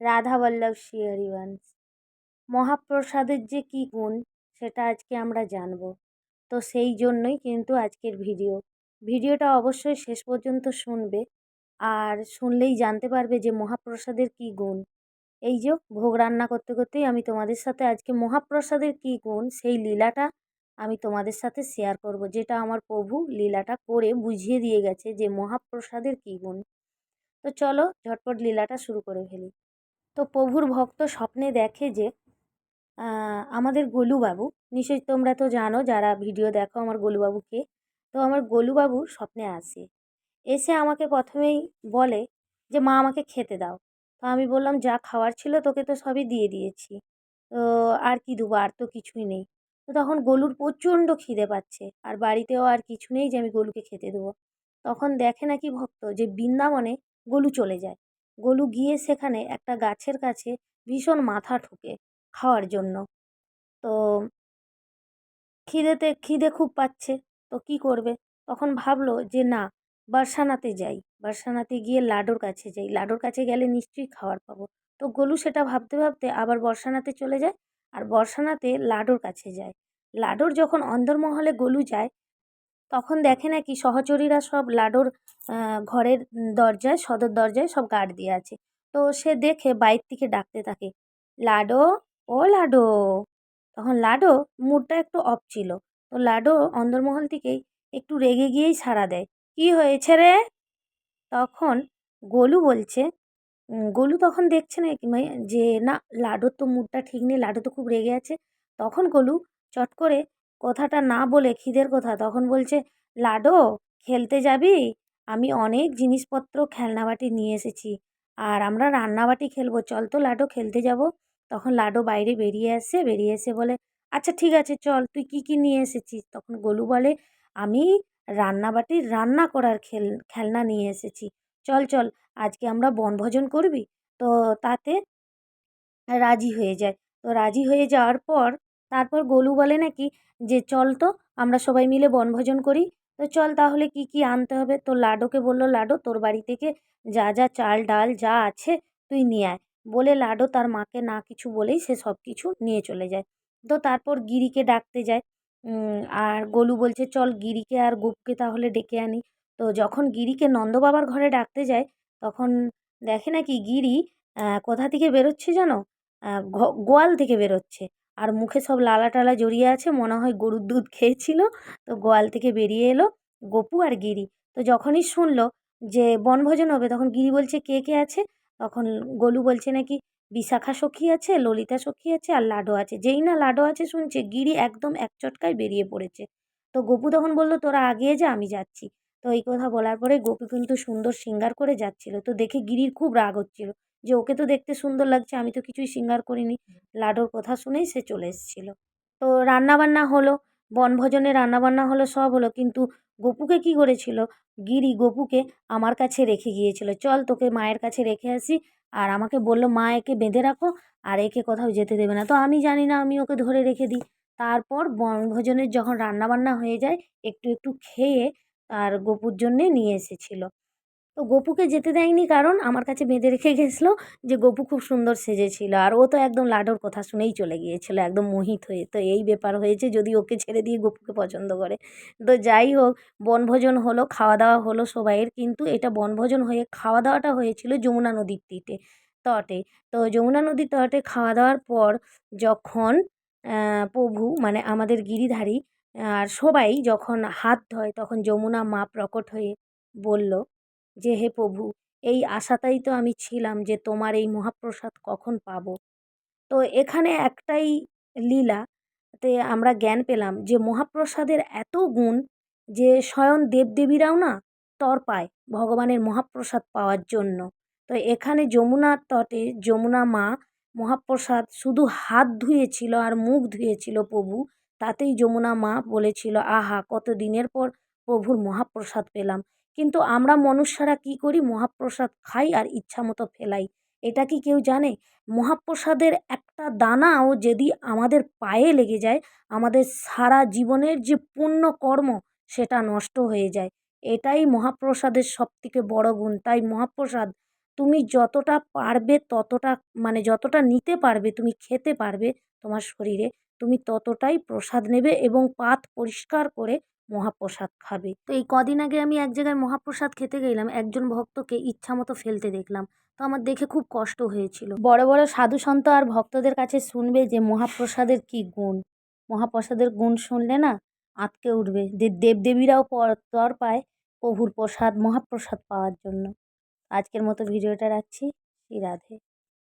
রাধা বল্লভ শ্রী হরিবংশ মহাপ্রসাদের যে কী গুণ, সেটা আজকে আমরা জানব। তো সেই জন্যই কিন্তু আজকের ভিডিও। ভিডিওটা অবশ্যই শেষ পর্যন্ত শুনবে আর শুনলেই জানতে পারবে যে মহাপ্রসাদের কী গুণ। এই যে ভোগ রান্না করতে করতেই আমি তোমাদের সাথে আজকে মহাপ্রসাদের কী গুণ, সেই লীলাটা আমি তোমাদের সাথে শেয়ার করব, যেটা আমার প্রভু লীলাটা করে বুঝিয়ে দিয়ে গেছে যে মহাপ্রসাদের কী গুণ। তো চলো ঝটপট লীলাটা শুরু করে ফেলি। তো প্রভুর ভক্ত স্বপ্নে দেখে যে আমাদের গোলুবাবু, নিশ্চয়ই তোমরা তো জানো যারা ভিডিও দেখো আমার গোলুবাবুকে, তো আমার গোলুবাবু স্বপ্নে আসে। এসে আমাকে প্রথমেই বলে যে, মা, আমাকে খেতে দাও। তো আমি বললাম, যা খাওয়ার ছিল তোকে তো সবই দিয়ে দিয়েছি। তো আর কি দেবো, আর তো কিছুই নেই। তো তখন গলুর প্রচণ্ড খিদে পাচ্ছে, আর বাড়িতেও আর কিছু নেই যে, আমি গলুকে খেতে দেবো। তখন দেখে নাকি ভক্ত যে, বৃন্দাবনে গলু চলে যায়। গোলু গিয়ে সেখানে একটা গাছের কাছে ভীষণ মাথা ঠুকে খাওয়ার জন্য। তো খিদেতে, খিদে খুব পাচ্ছে। তো কী করবে? তখন ভাবলো যে না, বারসানাতে যাই। বারসানাতে গিয়ে লাডোর কাছে যাই। লাডোর কাছে গেলে নিশ্চয়ই খাবার পাবো। তো গোলু সেটা ভাবতে ভাবতে আবার বর্ষানাতে চলে যায় আর বর্ষানাতে লাডোর কাছে যায়। লাডোর যখন অন্দরমহলে গোলু যায় তখন দেখে নাকি সহচরীরা সব লাডোর ঘরের দরজায়, সদর দরজায় সব গার্ড দিয়ে আছে। তো সে দেখে বাইর থেকে ডাকতে থাকে, লাডো, ও লাডো। তখন লাডো মুডটা একটু অফ ছিল। তো লাডো অন্দরমহল থেকেই একটু রেগে গিয়েই সাড়া দেয়, কি হয়েছে রে? তখন গোলু বলছে গোলু তখন দেখছে না যে, না, লাডোর তো মুডটা ঠিক নেই, লাডো তো খুব রেগে আছে। তখন গোলু চট করে কথাটা না বলে খিদের কথা তখন বলছে, লাডো, খেলতে যাবি? আমি অনেক জিনিসপত্র খেলনাবাটি নিয়ে এসেছি আর আমরা রান্নাবাটি খেলব। চল তো লাডো, খেলতে যাব। তখন লাডো বাইরে বেরিয়ে আসে, বেরিয়ে এসে বলে আচ্ছা ঠিক আছে, চল, তুই কী কী নিয়ে এসেছিস? তখন গোলু বলে, আমি রান্নাবাটির রান্না করার খেল, খেলনা নিয়ে এসেছি। চল চল, আজকে আমরা বনভোজন করবি? তো তাতে রাজি হয়ে যায়। তো রাজি হয়ে যাওয়ার পর তারপর গোলু বলে নাকি যে, চল তো, আমরা সবাই মিলে বনভোজন করি। তো চল তাহলে কি কি আনতে হবে? তো লাডোকে বলল, লাডো, তোর বাড়ি থেকে যা যা চাল, ডাল, যা আছে তুই নিয়ে আয়। বলে লাডো তার মাকে না কিছু বলেই সে সব কিছু নিয়ে চলে যায়। তো তারপর গিরিকে ডাকতে যায়। আর গোলু বলছে, চল গিরিকে আর গুপকে তাহলে ডেকে আনি। তো যখন গিরিকে নন্দবাবার ঘরে ডাকতে যায়, তখন দেখে নাকি গিরি কোথা থেকে বেরোচ্ছে জানো? গোয়াল থেকে বেরোচ্ছে। আর মুখে সব লালা টালা জড়িয়ে আছে, মনে হয় গরুর দুধ খেয়েছিল। তো গোয়াল থেকে বেরিয়ে এলো গপু আর গিরি। তো যখনই শুনলো যে বনভোজন হবে, তখন গিরি বলছে, কে কে আছে? তখন গোলু বলছে নাকি, বিশাখা সখী আছে, ললিতা সখী আছে আর লাডো আছে। যেই না লাডো আছে শুনছে, গিরি একদম এক চটকায় বেরিয়ে পড়েছে। তো গপু তখন বলল, তোরা আগিয়ে যা, আমি যাচ্ছি। তো এই কথা বলার পরে গপু কিন্তু সুন্দর সিঙ্গার করে যাচ্ছিল। তো দেখে গিরির খুব রাগ হচ্ছিল। যে ওকে তো দেখতে সুন্দর লাগছে আমি তো কিছুই সিঙ্গার করিনি। লাডোর কথা শুনেই সে চলে এসেছিল। তো রান্নাবান্না হলো বনভোজনে রান্নাবান্না হলো সব হলো। কিন্তু গপুকে কি করেছিল? গিরি গপুকে আমার কাছে রেখে গিয়েছিল। চল তোকে মায়ের কাছে রেখে আসি। আর আমাকে বলল মা একে বেঁধে রাখো আর একে কোথাও যেতে দেবে না। তো আমি জানি না আমি ওকে ধরে রেখে দিই। তারপর বনভোজনের যখন রান্নাবান্না হয়ে যায় একটু একটু খেয়ে আর গপুর জন্যে নিয়ে এসেছিল। তো গপুকে যেতে দেয়নি কারণ আমার কাছে বেঁধে রেখে গেছিল যে গপু খুব সুন্দর সেজেছিল আর ও তো একদম লাডোর কথা শুনেই চলে গিয়েছিল, একদম মোহিত হয়ে। তো এই ব্যাপার হয়েছে যদি ওকে ছেড়ে দিয়ে গপুকে পছন্দ করে। তো যাই হোক, বনভোজন হলো খাওয়া দাওয়া হলো সবাইয়ের কিন্তু এটা বনভোজন হয়ে খাওয়া দাওয়াটা হয়েছিল যমুনা নদীর তীরে, তটে। তো যমুনা নদীর তটে খাওয়া দাওয়ার পর যখন প্রভু মানে আমাদের গিরিধারী, আর সবাই যখন হাত ধয় তখন যমুনা মা প্রকট হয়ে বলল যে, হে প্রভু, এই আশাতেই তো আমি ছিলাম যে তোমার এই মহাপ্রসাদ কখন পাবো। তো এখানে একটাই লীলা, তে আমরা জ্ঞান পেলাম যে মহাপ্রসাদের এত গুণ যে স্বয়ং দেবদেবীরাও না তর পায় ভগবানের মহাপ্রসাদ পাওয়ার জন্য। তো এখানে যমুনার তটে যমুনা মা মহাপ্রসাদ শুধু হাত ধুয়েছিল আর মুখ ধুয়েছিল প্রভু, তাতেই যমুনা মা বলেছিল, আহা কত দিনের পর প্রভুর মহাপ্রসাদ পেলাম। কিন্তু আমরা মনুষ্যরা কী করি? মহাপ্রসাদ খাই আর ইচ্ছা মতো ফেলাই। এটা কি কেউ জানে? মহাপ্রসাদের একটা দানাও যদি আমাদের পায়ে লেগে যায়, আমাদের সারা জীবনের যে পুণ্য কর্ম, সেটা নষ্ট হয়ে যায়। এটাই মহাপ্রসাদের সবথেকে বড় গুণ। তাই মহাপ্রসাদ, তুমি যতটা পারবে ততটা মানে যতটা নিতে পারবে, তুমি খেতে পারবে তোমার শরীরে, তুমি ততটাই প্রসাদ নেবে এবং পাত পরিষ্কার করে মহাপ্রসাদ খাবে। তো এই কদিন আগে আমি এক জায়গায় মহাপ্রসাদ খেতে গেলাম, একজন ভক্তকে ইচ্ছা মতো ফেলতে দেখলাম। তো আমার দেখে খুব কষ্ট হয়েছিল। বড় বড় সাধু সন্ত আর ভক্তদের কাছে শুনবে যে মহাপ্রসাদের কী গুণ। মহাপ্রসাদের গুণ শুনলে না আঁতকে উঠবে। যে দেবদেবীরাও তর পায় প্রভুর প্রসাদ, মহাপ্রসাদ পাওয়ার জন্য। আজকের মতো ভিডিওটা রাখছি। রাধে।